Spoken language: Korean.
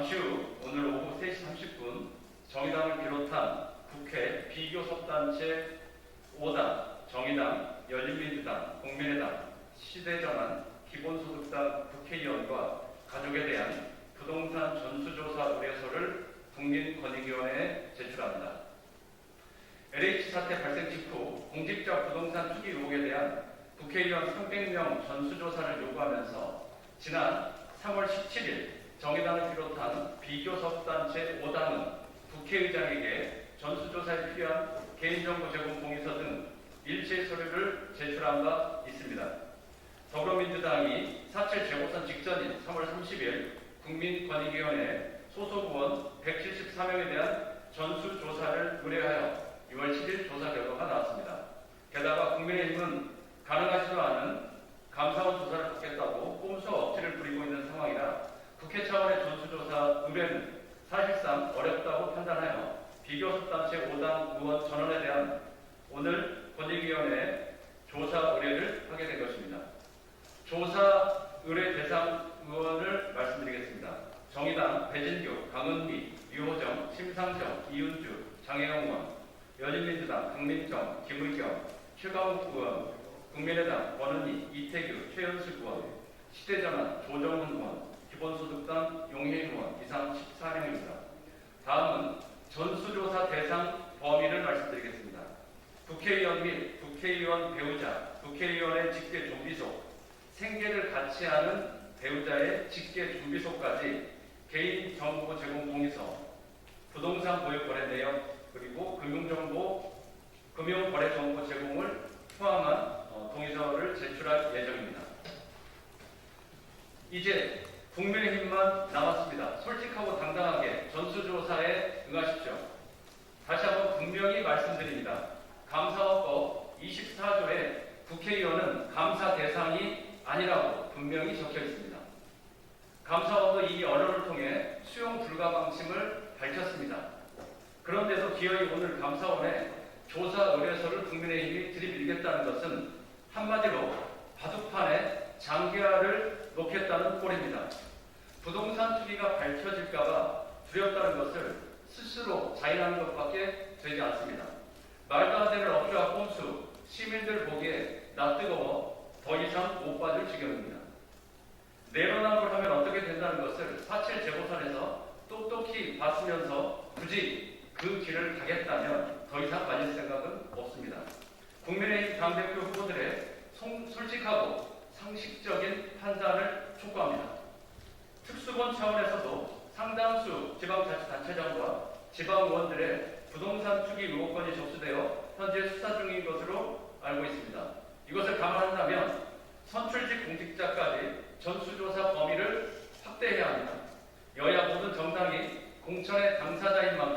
잠시 후 오늘 오후 3시 30분 정의당을 비롯한 국회 비교섭단체 5당, 정의당, 열린민주당, 국민의당, 시대전환, 기본소득당 국회의원과 가족에 대한 부동산 전수조사 의뢰서를 국민권익위원회에 제출합니다. LH 사태 발생 직후 공직자 부동산 투기 의혹에 대한 국회의원 300명 전수조사를 요구하면서 지난 3월 17일 정의당을 비롯한 비교섭단체 5당은 국회의장에게 전수조사에 필요한 개인정보 제공 동의서 등 일체 서류를 제출한 바 있습니다. 더불어민주당이 사칠 재보선 직전인 3월 30일 국민권익위원회 소속 의원 174명에 대한 전수조사를 의뢰하여 6월 7일 조사 결과가 나왔습니다. 게다가 국민의힘은 가능하지도 않은 감사원 조사를 받겠다고 꼼수 억지를 부리고 있는 상황이라 국회 차원의 전수조사 의뢰는 사실상 어렵다고 판단하여 비교섭단체 5당 의원 전원에 대한 오늘 권익위원회 조사 의뢰를 하게 된 것입니다. 조사 의뢰 대상 의원을 말씀드리겠습니다. 정의당 배진규, 강은미, 유호정, 심상정, 이윤주, 장혜영 의원, 열린민주당 강민정, 김의겸, 최강욱 의원, 국민의당 권은희, 이태규, 최현숙 의원, 시대전환 조정훈 의원, 기본소득당 용혜인 의원 이상 14명입니다. 다음은 전수조사 대상 범위를 말씀드리겠습니다. 국회의원 및 국회의원 배우자, 국회의원의 직계 좀비속, 생계를 같이 하는 배우자의 직계 좀비속까지 개인 정보 제공 동의서, 부동산 보유 거래 내역, 그리고 금융정보, 금융거래 정보 제공을 포함한 어, 동의서를 제출할 예정입니다. 이제 국민의힘만 남았습니다. 솔직하고 당당하게 전수조사에 응하십시오. 다시 한번 분명히 말씀드립니다. 감사원법 24조에 국회의원은 감사 대상이 아니라고 분명히 적혀 있습니다. 감사원도 이미 언론을 통해 수용 불가 방침을 밝혔습니다. 그런데도 기어이 오늘 감사원에 조사 의뢰서를 국민의힘이 들이밀겠다는 것은 한마디로 바둑판에 놓겠다는 꼴입니다. 부동산 투기가 밝혀질까봐 두렵다는 것을 스스로 자인하는 것밖에 되지 않습니다. 말도 안 되는 억지와 꼼수, 시민들 보기에 나 뜨거워 더 이상 못 봐줄 지경입니다. 내로남불 하면 어떻게 된다는 것을 사칠 재보선에서 똑똑히 봤으면서 굳이 그 길을 가겠다면 더 이상 가질 생각은 없습니다. 국민의힘 당대표 후보들의 송- 솔직하고 상식적인 판단을 촉구합니다. 특수본 차원에서도 상당수 지방자치단체장과 지방의원들의 부동산 투기 의혹건이 접수되어 현재 수사 중인 것으로 알고 있습니다. 이것을 감안한다면 선출직 공직자까지 전수조사 범위를 확대해야 합니다. 여야 모든 정당이 공천의 당사자인 만큼